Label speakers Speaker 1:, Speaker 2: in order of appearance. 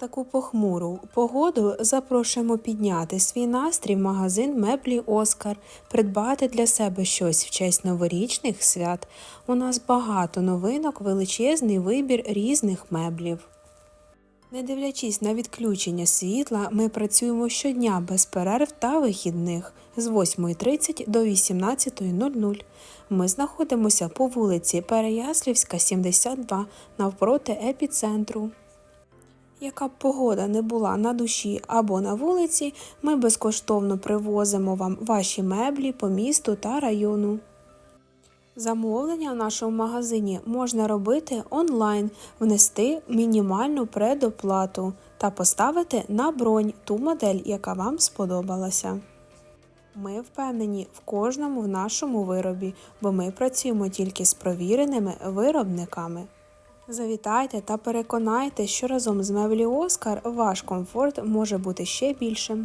Speaker 1: таку похмуру погоду запрошуємо підняти свій настрій в магазин меблі Оскар, придбати для себе щось в честь новорічних свят. У нас багато новинок, величезний вибір різних меблів. Не дивлячись на відключення світла, ми працюємо щодня без перерв та вихідних з 8.30 до 18.00. Ми знаходимося по вулиці Переяслівська, 72, навпроти епіцентру. Яка б погода не була на душі або на вулиці, ми безкоштовно привозимо вам ваші меблі по місту та району. Замовлення в нашому магазині можна робити онлайн, внести мінімальну предоплату та поставити на бронь ту модель, яка вам сподобалася. Ми впевнені в кожному в нашому виробі, бо ми працюємо тільки з провіреними виробниками. Завітайте та переконайте, що разом з меблі Оскар ваш комфорт може бути ще більшим.